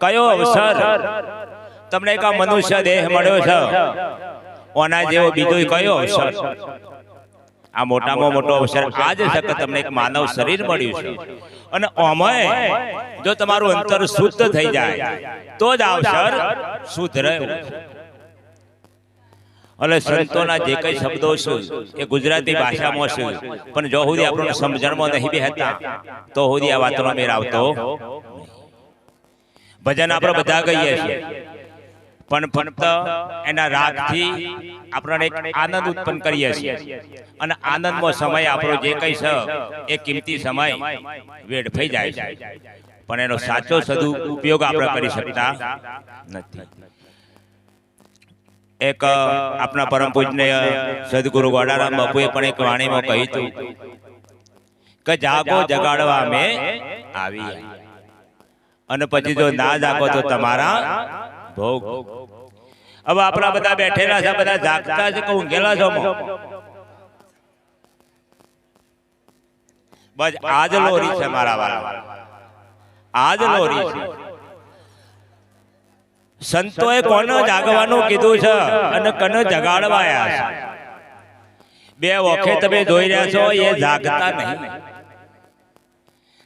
કયો અવસર? તમને એક આ મનુષ્ય દેહ મળ્યો છે. ઓના જેવો બીજો કયો અવસર? આ મોટામાં મોટો અવસર આ જ છે કે તમને એક માનવ શરીર મળ્યું છે. અને ઓમય જો તમારું અંતર શુદ્ધ થઈ જાય તો જ અવસર શુદ્ધ રહે એટલે સંતોના જે કઈ શબ્દો છે એ ગુજરાતી ભાષામાં છે. પણ જો સુધી આપણને સમજણમાં નહીં બેહતા તો સુધી આ વાતનો મેર આવતો ભજન આપણે બધા કહીએ છીએ. પણ ફક્ત એના રાગથી આપણને એક આનંદ ઉત્પન્ન કરીએ છીએ. અને આનંદમાં સમય આપણો જે કઈ છે એ કિંમતી સમય વેડફાઈ જાય છે. પણ એનો સાચો સદુ ઉપયોગ આપણે કરી શકતા નથી. એક આપણા પરમ પૂજને સદગુરુ ગોડારામ બાપુએ પણ એક વાણીમાં કહ્યું હતું કે જાગો જગાડવા મેં આવી અને પછી જો ના જાગો તો તમારા ભોગ. હવે આપણા બધા બેઠેલા છે બધા જાગતા છે કે ઊંઘેલા છો બસ આજ લોરી છે મારા વાળા. આજ લોરી છે. સંતોએ કોને જાગવાનું કીધું છે? અને કને જગાડવાયા છે? બે વખે તમે જોઈ રહ્યા છો એ જાગતા નહીં.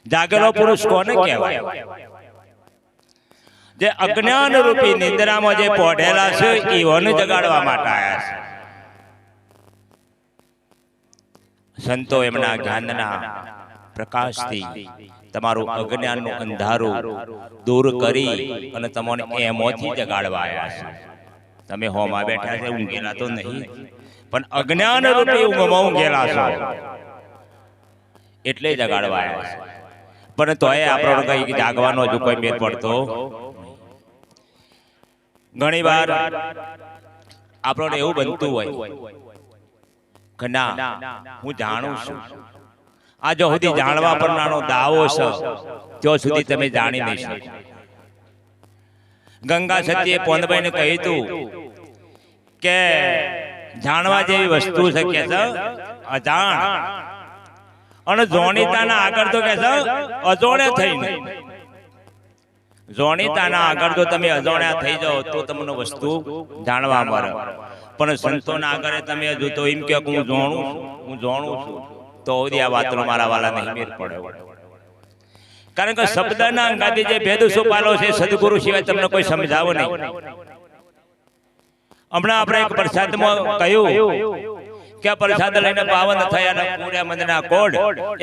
જાગેલો પુરુષ કોને કહેવાય? જે અજ્ઞાન રૂપી નિંદ્રામાં જે પોઢેલા છે એઓને જગાડવા માટે આવ્યા છે. સંતો એમના જ્ઞાનના પ્રકાશથી તમારું અજ્ઞાનનું અંધારું દૂર કરી અને તમને એમોથી જગાડવા આવ્યા છે. તમે હોમાં બેઠા છે ઊંઘેલા તો નહીં. પણ અજ્ઞાન રૂપી ઊંઘમાં ઊંઘેલા છો. એટલે જગાડવા આવ્યા છે. પણ તોય આપણો કઈ જાગવાનો હજુ કોઈ ભેદ પડતો ઘણી વાર આપણને એવું બનતું હોય કે ના હું જાણું છું. આ જો સુધી જાણવા પરનાનો દાવો છે ત્યાં સુધી તમે જાણી નહીં શકો. ગંગા સતીએ પોંદભાઈને કહ્યું હતું કે જાણવા જેવી વસ્તુ છે કે છે? અજાણ. અને જોણીતાના આગળ તો કે છે અજોડે થઈને. જોણીતાના આગળ જો તમે અજોણ્યા થઈ જાઓ તો તમને વસ્તુ જાણવા મળે. પણ સંતોના આગળ તમે હજુ તો એમ કે હું જોણું છું હું જોણું છું તો આ વાતનો મારા વાલા નહીં મેર પડે. કારણ કે શબ્દના અંગાથી જે ભેદ સુપાલો છે સદગુરુ સિવાય તમને કોઈ સમજાવો નહીં. હમણાં આપણે એક પ્રસાદમાં કહ્યું કે આ પ્રસાદ લઈને પાવન થયા પૂર્યા મંદના કોડ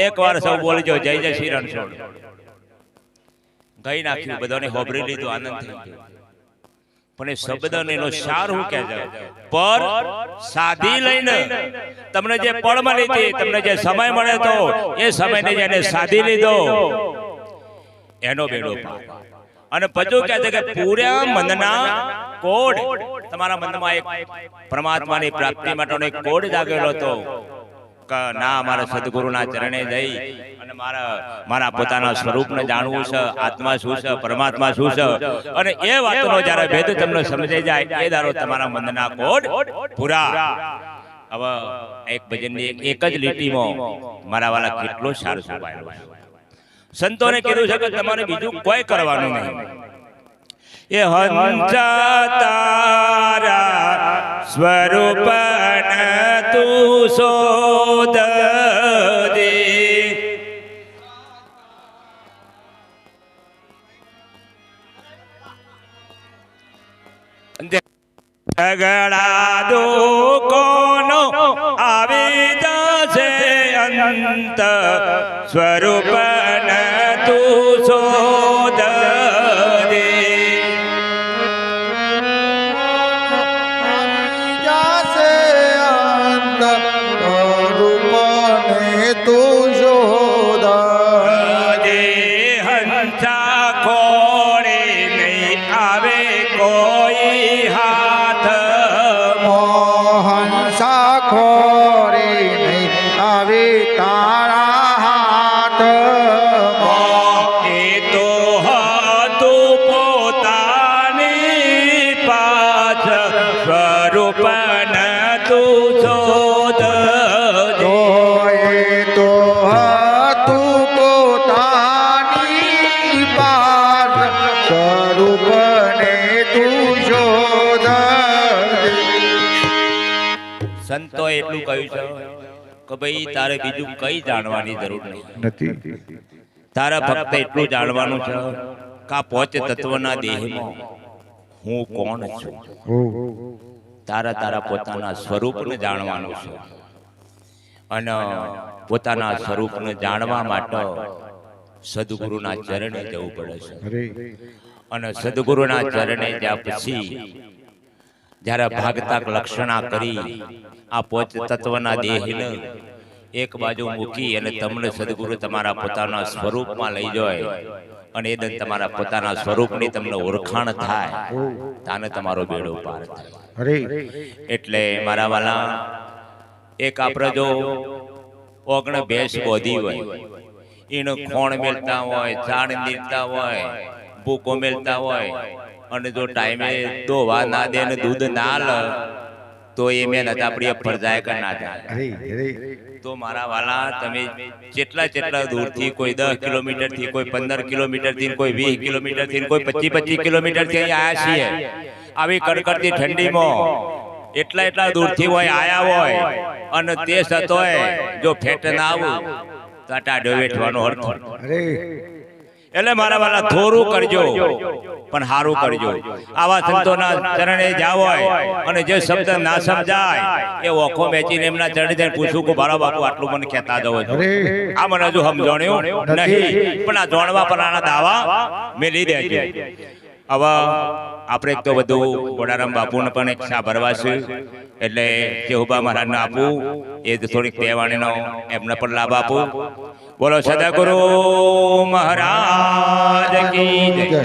એકવાર સૌ બોલજો જય જય શ્રી રણછોડ. ગઈ નાખ્યું બધાને હોબરી લીધું આનંદ થઈ ગયો પણ એ શબ્દ એનો સાર હું કે છે પર સાધી લઈને તમને જે પળ મળી હતી તમને જે સમય મળે તો એ સમયને જેને સાધી લીધો. એનો બેડો પાર અને પછી કહે છે કે પૂર્યા મનના કોડ. તમારા મનમાં એક પરમાત્માની પ્રાપ્તિ માટેનો એક કોડ જાગેલો હતો. ના મારા સદગુરુના ચરણે જઈ અને મારા મારા પોતાના સ્વરૂપને જાણવું છે, આત્મા શું છે, પરમાત્મા શું છે? અને એ વાતનો જ્યારે ભેદ તમને સમજાઈ જાય, એ દારો તમારા મનના કોડ પૂરા. હવે એક ભજનની એક- જ લીટીમાં મારા વાલા કેટલો સારું સુભાયેલો છે. સંતોને કીધું છે કે તમારે બીજું કોઈ કરવાનું નહીં. એ હંસ તારા સ્વરૂપ તું શોધ દે ઝઘડા કોનો આવી જશે અંત સ્વરૂપ તું શોધ મારું તું શોધ સંતો એટલું કહ્યું છે કે ભાઈ તારે બીજું કઈ જાણવાની જરૂર નથી. તારા ભક્ત એટલું જાણવાનું છે કા પોચ તત્વના દેહમાં હું કોણ છું? તારા તારા પોતાના સ્વરૂપને જાણવાનું છે. અને પોતાના સ્વરૂપને જાણવા માટે સદગુરુના ચરણે જવું પડે છે. અને સદગુરુના ચરણે જ્યાં પછી જ્યારે ભાગતા લક્ષણા કરી આ પોચ તત્વના દેહને એક બાજુ મૂકી અને તમને સદગુરુ તમારા પોતાના સ્વરૂપમાં લઈ જાય. અને એ દન તમારા પોતાના સ્વરૂપની તમને ઓળખાણ થાય. તાને તમારો બેડો પાર થાય. એટલે મારા વાલા એક આપણે જો ઓગણ ભેંસ બોધી હોય. એનો ખોણ મેલતા હોય ચાણ નીરતા હોય ભૂકો મેલતા હોય. અને જો ટાઈમે દોવા ના દે ને દૂધ ના લે તો એ મેં નતા પ્રિય જાય કે ના જાય. અરે અરે. તો મારા વાલા તમે જેટલા જેટલા દૂરથી કોઈ દસ કિલોમીટરથી કોઈ પંદર કિલોમીટરથી કોઈ વીસ કિલોમીટરથી કોઈ પચીસ પચીસ કિલોમીટરથી અહીં આયા છીએ. આવી કડકડતી ઠંડીમાં એટલા એટલા દૂરથી હોય આયા હોય અને તે સતોય જો ફેટ ના આવું તો આ ટાઢો વેઠવાનો અર્થ. અરે. એટલે મારા વાલા થોડું કરજો. પણ સારું કરજો. આવા સંતોના ચરણે જાવ હોય અને જે શબ્દ ના સમજાય એ ઓખો મેચીને એમના ચરણે જઈને પૂછું કે મારા બાપુ આટલું મને કહેતા જવો છો આ મને હજુ સમજણ્યું નહીં. પણ આ જોણવા પર આના દાવા મેલી દેજો હવે આપણે એક તો બધું ગોડારામ બાપુને પણ એક શા ભરવા છે. એટલે જેહુબા મહારાજને આપવું એ થોડીક તહેવાણીનો એમને પણ લાભ આપું. બોલો સદગુરુ મહારાજ કી જય.